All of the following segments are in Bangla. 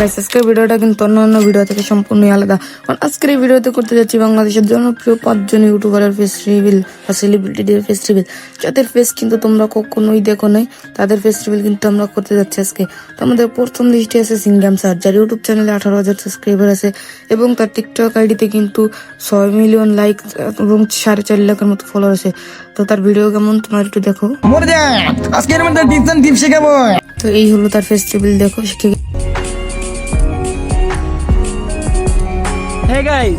গাইস আজকের ভিডিওটা কিন্তু অন্যান্য ভিডিও থেকে সম্পূর্ণই আলাদা। কারণ আজকের এই ভিডিওতে করতে যাচ্ছি বাংলাদেশের জনপ্রিয় পাঁচজন ইউটিউবারের ফেস রিভিল বা সেলিব্রিটিদের ফেস রিভিল যাদের ফেস কিন্তু তোমরা কখনোই দেখো নাই তাদের ফেস রিভিল কিন্তু আমরা করতে যাচ্ছি আজকে। তো আমাদের প্রথম লিস্টে আছে সিঙ্গাম স্যার যার ইউটিউব চ্যানেলে আঠারো হাজার সাবস্ক্রাইবার আছে এবং তার টিকটক আইডিতে কিন্তু ছয় মিলিয়ন লাইক এবং সাড়ে চার লাখের মতো ফলোয়ার আছে। তো তার ভিডিও কেমন তোমার একটু দেখো। টিপ শেখাবো। তো এই হলো তার ফেস রিভিল দেখো শিখে Hey guys,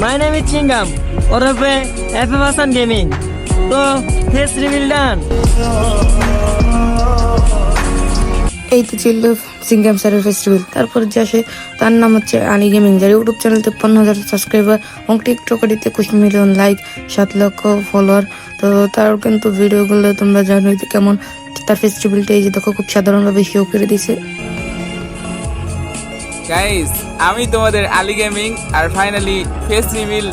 my name is Chingam, ওরফে এফ এম হাসান গেমিং তো ফেস রিভিল ডান এই তো ছিল সিঙ্গাম স্যারের ফেস্টিভ্যাল তারপর যে আসে তার নাম হচ্ছে আনি গেমিং যার ইউটিউব চ্যানেল তেপ্পান্ন হাজার সাবস্ক্রাইবার এবং টিকটক আইডিতে মিলিয়ন লাইক সাত লক্ষ ফলোয়ার তো তার কিন্তু ভিডিওগুলো তোমরা জানোই কেমন তার ফেস্টিভ্যালটা এই যে দেখো খুব সাধারণভাবে শো করে দিছে গাইস আমি তোমাদের আলি গেমিং আর ফাইনালি ফেস রিভিল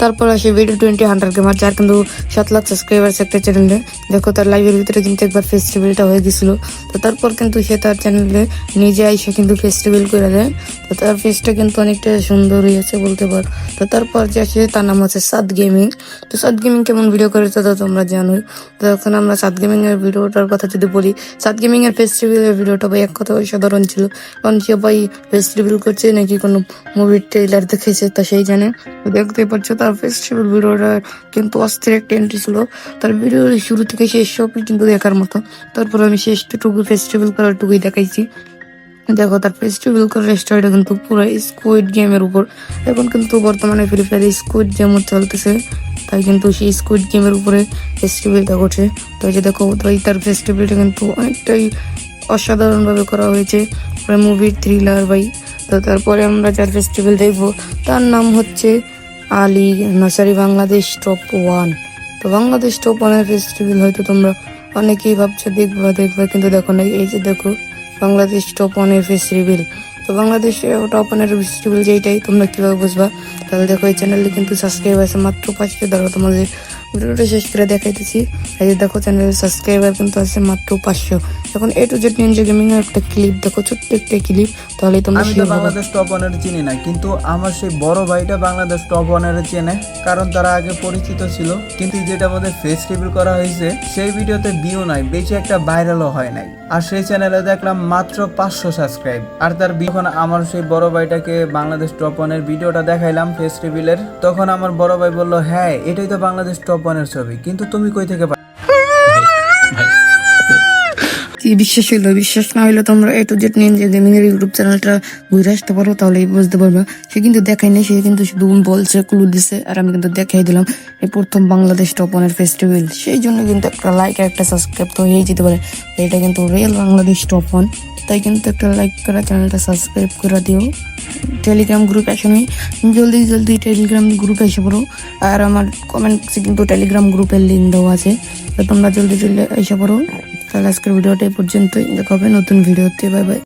তারপর আসে ভিডিও টোয়েন্টি হান্ড্রেড গেমার যার কিন্তু সাত লাখ সাবস্ক্রাইবার একটা চ্যানেলে দেখো তার লাইভের ভিতরে কিন্তু একবার ফেস্টিভ্যালটা হয়ে গেছিল। তো তারপর কিন্তু সে তার চ্যানেলে নিজে আইসে কিন্তু ফেস্টিভ্যাল করে দেয়। তো তার ফেসটা কিন্তু অনেকটা সুন্দর হয়েছে বলতে পার। তো তারপর যে আসে, তার নাম হচ্ছে সাদ গেমিং তো সাদ গেমিং কেমন ভিডিও করে তা তোমরা জানোই। তো এখন আমরা সাদ গেমিংয়ের ভিডিওটার কথা যদি বলি সাদ গেমিং এর ফেস্টিভ্যালের ভিডিওটা ভাই এক কথা সাধারণ ছিল। কারণ সে ভাই ফেস্টিভ্যাল করছে নাকি কোনো মুভির ট্রেলার দেখেছে তা সেই জানে। দেখতে পাচ্ছ তার ফেস্টিভ্যাল ভিডিওটা কিন্তু অস্থির একটা এন্ট্রি ছিল। তার ভিডিওর শুরু থেকে শেষ সবই কিন্তু দেখার মতো। তারপর আমি শেষটুকু ফেস্টিভ্যাল করার টুকুই দেখাইছি। দেখো, তার ফেস্টিভ্যাল করার স্টোরিটা কিন্তু পুরো স্কুইড গেমের উপর। এখন কিন্তু বর্তমানে ফ্রি ফায়ার স্কুইড গেম চলতেছে। তাই কিন্তু সেই স্কুইড গেমের উপরে ফেস্টিভ্যালটা ঘটে। তো যে দেখো, তাই তার ফেস্টিভ্যালটা কিন্তু অনেকটাই অসাধারণভাবে করা হয়েছে। মুভির থ্রিলার ভাই। তো তারপরে আমরা যার ফেস্টিভ্যাল দেখব, তার নাম হচ্ছে Ali nursery Bangladesh top one তো বাংলাদেশ টপ ওয়ানের ফেস্টিভ্যাল হয়তো তোমরা অনেকেই ভাবছ, দেখবা দেখবা, কিন্তু দেখো না, এই যে দেখো, বাংলাদেশ টপ ওয়ানের ফেস্টিভ্যাল তো বাংলাদেশ টপ ওয়ানের ফেস্টিভ্যাল যেইটাই তোমরা কীভাবে বুঝবা? তাহলে দেখো এই চ্যানেলে কিন্তু সাবস্ক্রাইব আছে মাত্র পাঁচশো ধরো তোমাদের ভিডিওটা শেষ করে দেখাইতেছি। এই যে দেখো চ্যানেলের সাবস্ক্রাইবার কিন্তু আছে মাত্র পাঁচশো। এখন A to Z ninja gaming এর একটা ক্লিপ দেখো ছোট্ট একটা ক্লিপ তাহলে তোমরা আমি তো বাংলাদেশ টপ ওয়ানের চিনি না কিন্তু আমার সেই বড় ভাইটা বাংলাদেশ টপ ওয়ানের চেনে কারণ তারা আগে পরিচিত ছিল। কিন্তু যেটা আমাদের ফেস রিভিল করা হয়েছে সেই ভিডিওতে ভিউ নাই বেশি একটা ভাইরালও হয় নাই। আর সেই চ্যানেলে দেখলাম মাত্র পাঁচশো সাবস্ক্রাইব আর তার যখন আমার সেই বড় ভাইটাকে বাংলাদেশ টপ ওয়ানের ভিডিওটা দেখাইলাম ফেস রিভিলের তখন আমার বড় ভাই বলল হ্যাঁ এটাই তো বাংলাদেশ টপ ওয়ানের ছবি, কিন্তু তুমি কই থেকে বিশ্বাস হইল? বিশ্বাস না হইলে তোমরা A to Z ninja gaming এর ইউটিউব চ্যানেলটা ঘুরে আসতে পারো, তাহলেই বুঝতে পারবে। সে কিন্তু দেখাই নাই, সে কিন্তু শুধু বলছে ক্লু দিছে, আর আমি কিন্তু দেখাই দিলাম এই প্রথম বাংলাদেশ টপ ওয়ানের ফেস্টিভ্যাল সেই জন্য কিন্তু একটা লাইক আর একটা সাবস্ক্রাইব তো হয়ে যেতে পারে। এটা কিন্তু রিয়েল বাংলাদেশ টপ ওয়ান তাই কিন্তু একটা লাইক করা চ্যানেলটা সাবস্ক্রাইব করে দিও। টেলিগ্রাম গ্রুপ আসেনি জলদি জলদি টেলিগ্রাম গ্রুপ এসে পড়ো। আর আমার কমেন্টসে কিন্তু টেলিগ্রাম গ্রুপের লিঙ্ক দেওয়া আছে। তো তোমরা জলদি জলদি এসে পড়ো। তাহলে আজকের ভিডিওটা এই পর্যন্তই। দেখা হবে নতুন ভিডিওতে। Bye bye